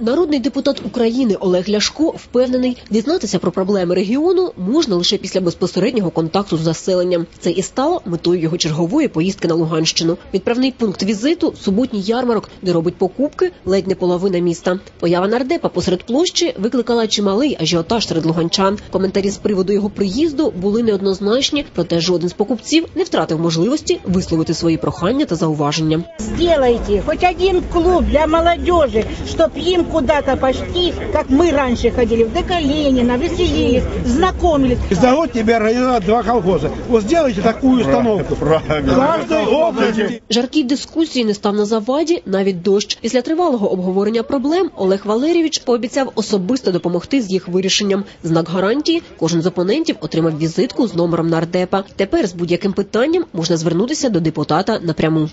Народний депутат України Олег Ляшко впевнений, дізнатися про проблеми регіону можна лише після безпосереднього контакту з населенням. Це і стало метою його чергової поїздки на Луганщину. Відправний пункт візиту суботній ярмарок, де робить покупки ледь не половина міста. Поява нардепа посеред площі викликала чималий ажіотаж серед луганчан. Коментарі з приводу його приїзду були неоднозначні, проте жоден з покупців не втратив можливості висловити свої прохання та зауваження. Сделайте хоть один клуб для молодежи, чтоб им куда-то пойти, как мы раньше ходили, в ДК Ленина, веселились, знакомились. Зовут тебя организовать два колхоза. Вот сделайте такую установку. Каждой области. Жаркій дискусії не став на заваді навіть дощ. Після тривалого обговорення проблем Олег Валерійович пообіцяв особисто допомогти з їх вирішенням. Знак гарантії кожен з опонентів отримав візитку з номером нардепа. Тепер з будь-яким питанням можна звернутися до депутата напряму.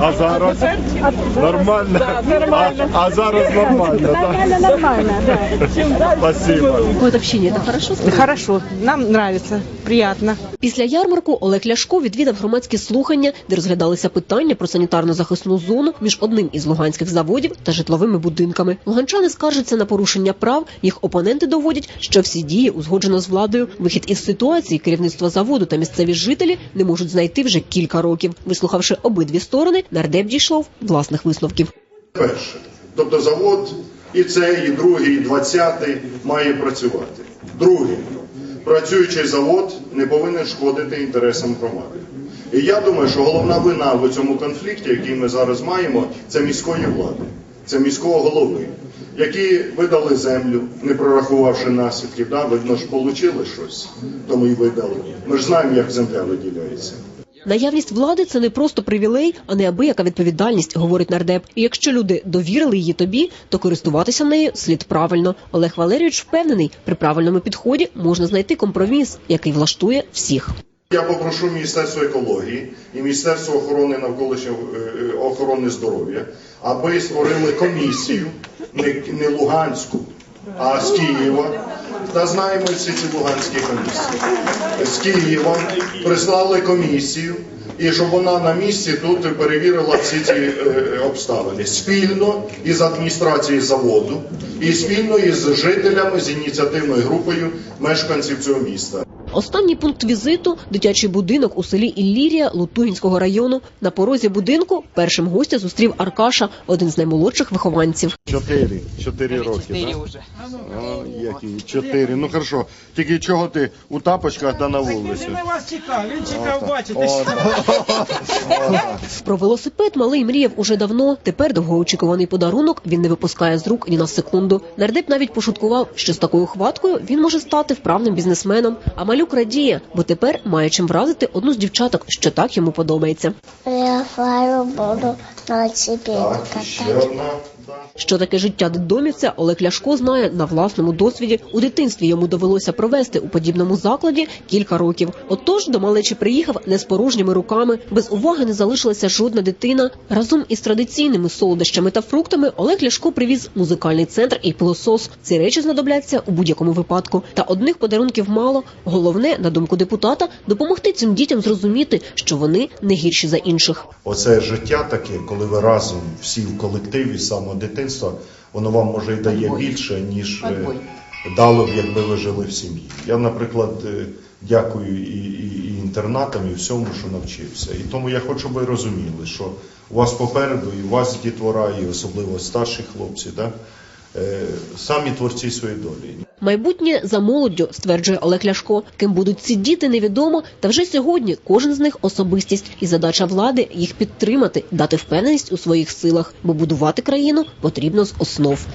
А зараз нормально. А, а зараз нормально. Нормально, нормально, да. Спасибо. Вот общение это хорошо. Хорошо, нам нравится, приятно. Після ярмарку Олег Ляшко відвідав громадські слухання, де розглядалися питання про санітарно-захисну зону між одним із луганських заводів та житловими будинками. Луганчани скаржаться на порушення прав. Їх опоненти доводять, що всі дії узгоджено з владою. Вихід із ситуації керівництво заводу та місцеві жителі не можуть знайти вже кілька років. Вислухавши обидві сторони, нардеп дійшов власних висновків. перше. Тобто завод і цей, і другий, і двадцятий має працювати. Друге, працюючий завод не повинен шкодити інтересам громади. І я думаю, що головна вина в цьому конфлікті, який ми зараз маємо, це міської влади, це міського голови, які видали землю, не прорахувавши наслідків. Да? Видно ж, отримали щось, тому і видали. Ми ж знаємо, як земля виділяється. Наявність влади це не просто привілей, а неабияка відповідальність, говорить нардеп. І якщо люди довірили її тобі, то користуватися нею слід правильно. Олег Валерійович впевнений, при правильному підході можна знайти компроміс, який влаштує всіх. Я попрошу Міністерство екології і Міністерство охорони навколишнього е, охорони здоров'я, аби створили комісію не, не Луганську, а з Києва. Та знаємо всі ці луганські комісії. З Києва прислали комісію, і щоб вона на місці тут перевірила всі ці е, обставини спільно із адміністрацією заводу і спільно із жителями з ініціативною групою мешканців цього міста. Останній пункт візиту дитячий будинок у селі Іллірія Лутугінського району. На порозі будинку першим гостя зустрів Аркаша, один з наймолодших вихованців. Чотири. Чотири роки. да? О, які? Чотири. Ну хорошо. Тільки чого ти у тапочках та на вулиці? вас чекав, він чекав бачити. О. Про велосипед малий мріяв уже давно. Тепер довгоочікуваний подарунок він не випускає з рук ні на секунду. Нардеп навіть пошуткував, що з такою хваткою він може стати вправним бізнесменом. А малюк радіє, бо тепер має чим вразити одну з дівчаток, що так йому подобається. Я фару буду на себе Так, ще катати. Що таке життя дитдомівця, Олег Ляшко знає на власному досвіді. У дитинстві йому довелося провести у подібному закладі кілька років. Отож до малечі приїхав не з порожніми руками. Без уваги не залишилася жодна дитина. Разом із традиційними солодощами та фруктами Олег Ляшко привіз музикальний центр і пилосос. Ці речі знадобляться у будь-якому випадку. Та одних подарунків мало. Головне, на думку депутата, допомогти цим дітям зрозуміти, що вони не гірші за інших. Оце життя таке, коли ви разом всі в колективі самого дитинства, воно вам може і дає більше, ніж Подбой. дало б, якби ви жили в сім'ї. Я, наприклад, е, дякую і, і, і інтернатам, і всьому, що навчився. І тому я хочу, щоб ви розуміли, що у вас попереду, і у вас дітвора, і особливо старші хлопці, да? е, самі творці своєї долі. Майбутнє за молоддю, стверджує Олег Ляшко. Ким будуть ці діти, невідомо. Та вже сьогодні кожен з них особистість, і задача влади їх підтримати, дати впевненість у своїх силах, бо будувати країну потрібно з основ.